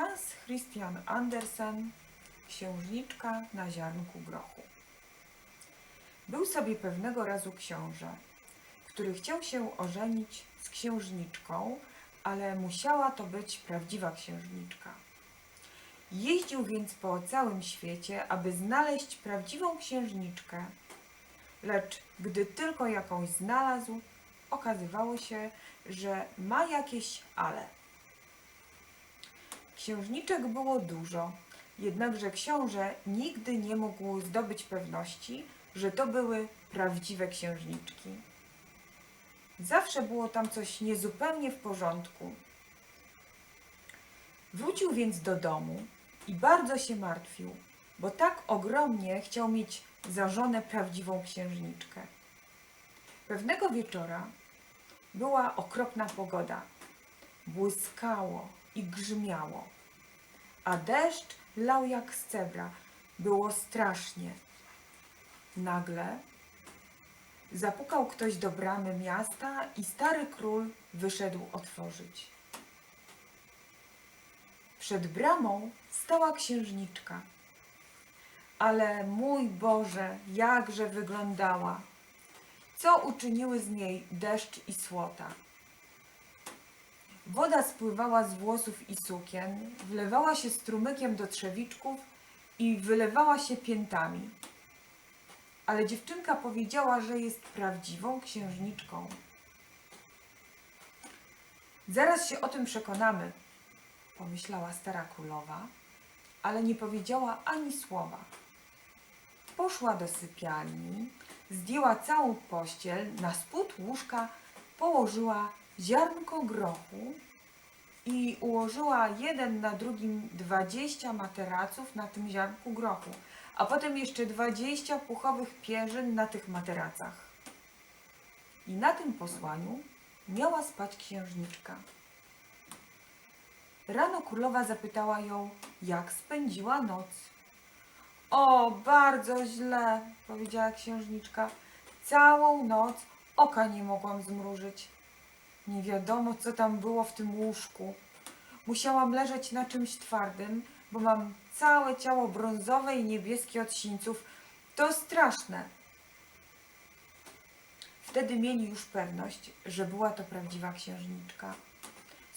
Hans Christian Andersen Księżniczka na ziarnku grochu. Był sobie pewnego razu książę, który chciał się ożenić z księżniczką, ale musiała to być prawdziwa księżniczka. Jeździł więc po całym świecie, aby znaleźć prawdziwą księżniczkę, lecz gdy tylko jakąś znalazł, okazywało się, że ma jakieś ale. Księżniczek było dużo, jednakże książę nigdy nie mógł zdobyć pewności, że to były prawdziwe księżniczki. Zawsze było tam coś niezupełnie w porządku. Wrócił więc do domu i bardzo się martwił, bo tak ogromnie chciał mieć za żonę prawdziwą księżniczkę. Pewnego wieczora była okropna pogoda. Błyskało i grzmiało, a deszcz lał jak z cebra. Było strasznie. Nagle zapukał ktoś do bramy miasta i stary król wyszedł otworzyć. Przed bramą stała księżniczka. Ale mój Boże, jakże wyglądała! Co uczyniły z niej deszcz i słota? Woda spływała z włosów i sukien, wlewała się strumykiem do trzewiczków i wylewała się piętami. Ale dziewczynka powiedziała, że jest prawdziwą księżniczką. Zaraz się o tym przekonamy, pomyślała stara królowa, ale nie powiedziała ani słowa. Poszła do sypialni, zdjęła całą pościel, na spód łóżka położyła ziarnko grochu i ułożyła jeden na drugim dwadzieścia materaców na tym ziarnku grochu, a potem jeszcze dwadzieścia puchowych pierzyn na tych materacach. I na tym posłaniu miała spać księżniczka. Rano królowa zapytała ją, jak spędziła noc. O, bardzo źle, powiedziała księżniczka. Całą noc oka nie mogłam zmrużyć. Nie wiadomo, co tam było w tym łóżku. Musiałam leżeć na czymś twardym, bo mam całe ciało brązowe i niebieskie od sińców. To straszne. Wtedy mieli już pewność, że była to prawdziwa księżniczka.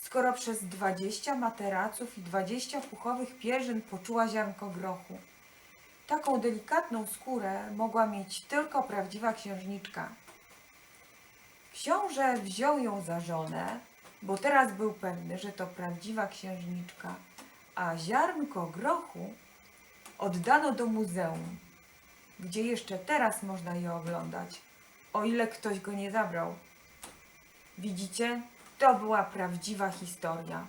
Skoro przez dwadzieścia materaców i dwadzieścia puchowych pierzyn poczuła ziarnko grochu. Taką delikatną skórę mogła mieć tylko prawdziwa księżniczka. Książę wziął ją za żonę, bo teraz był pewny, że to prawdziwa księżniczka, a ziarnko grochu oddano do muzeum, gdzie jeszcze teraz można je oglądać, o ile ktoś go nie zabrał. Widzicie, to była prawdziwa historia.